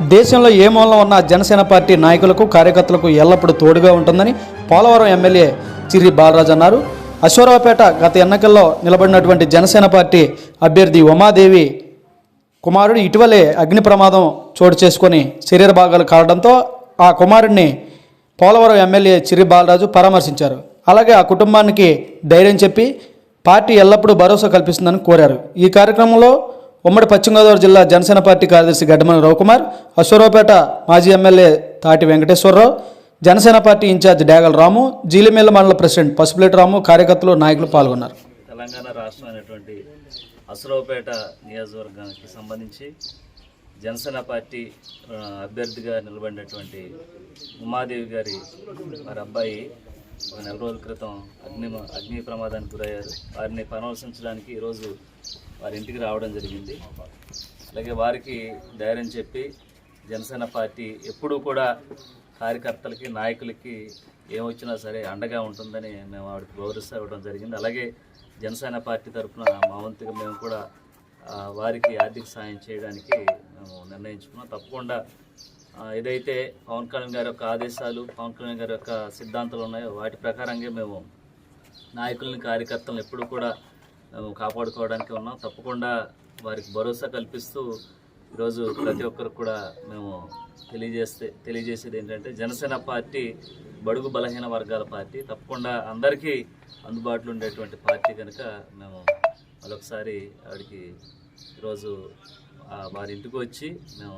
దేశంలో ఏ మూలలో ఉన్న జనసేన పార్టీ నాయకులకు కార్యకర్తలకు ఎల్లప్పుడూ తోడుగా ఉంటుందని పోలవరం ఎమ్మెల్యే చిరి బాలరాజు అన్నారు. అశ్వరావుపేట గత ఎన్నికల్లో నిలబడినటువంటి జనసేన పార్టీ అభ్యర్థి ఉమాదేవి కుమారుడు ఇటీవలే అగ్ని ప్రమాదం చోటు చేసుకొని శరీర భాగాలు కావడంతో ఆ కుమారుడిని పోలవరం ఎమ్మెల్యే చిరి బాలరాజు పరామర్శించారు. అలాగే ఆ కుటుంబానికి ధైర్యం చెప్పి పార్టీ ఎల్లప్పుడూ భరోసా కల్పిస్తుందని కోరారు. ఈ కార్యక్రమంలో ఉమ్మడి పశ్చిమ గోదావరి జిల్లా జనసేన పార్టీ కార్యదర్శి గడ్డమని రవికుమార్ అశ్వరావుపేట మాజీ MLA Tati Venkateswararao Janasena party in-charge Dagala Ramu Jeelimilla మండల ప్రెసిడెంట్ పసుపులేటి రాము కార్యకర్తలు నాయకులు పాల్గొన్నారు. తెలంగాణ రాష్ట్రం అయినటువంటి అసరావుపేట నియోజకవర్గానికి సంబంధించి జనసేన పార్టీ అభ్యర్థిగా నిలబడినటువంటి ఉమాదేవి గారి వారి అబ్బాయి ఒక నెల రోజుల క్రితం అగ్ని అగ్ని ప్రమాదానికి గురయ్యారు. వారిని పరామర్శించడానికి ఈరోజు వారి ఇంటికి రావడం జరిగింది. అలాగే వారికి ధైర్యం చెప్పి జనసేన పార్టీ ఎప్పుడూ కూడా కార్యకర్తలకి నాయకులకి ఏమొచ్చినా సరే అండగా ఉంటుందని మేము ఆవిడకి గౌరవిస్తూ ఇవ్వడం జరిగింది. అలాగే జనసేన పార్టీ తరఫున మా వంతుగా మేము కూడా వారికి ఆర్థిక సాయం చేయడానికి మేము నిర్ణయించుకున్నాం. తప్పకుండా ఏదైతే పవన్ కళ్యాణ్ గారి యొక్క ఆదేశాలు పవన్ కళ్యాణ్ గారి యొక్క సిద్ధాంతాలు ఉన్నాయో వాటి ప్రకారంగా మేము నాయకులని కార్యకర్తలను ఎప్పుడు కూడా మేము కాపాడుకోవడానికి ఉన్నాం. తప్పకుండా వారికి భరోసా కల్పిస్తూ ఈరోజు ప్రతి ఒక్కరికి కూడా మేము తెలియజేస్తే తెలియజేసేది ఏంటంటే జనసేన పార్టీ బడుగు బలహీన వర్గాల పార్టీ. తప్పకుండా అందరికీ అందుబాటులో ఉండేటువంటి పార్టీ కనుక మేము మరొకసారి ఆవిడకి ఈరోజు వారి ఇంటికి వచ్చి మేము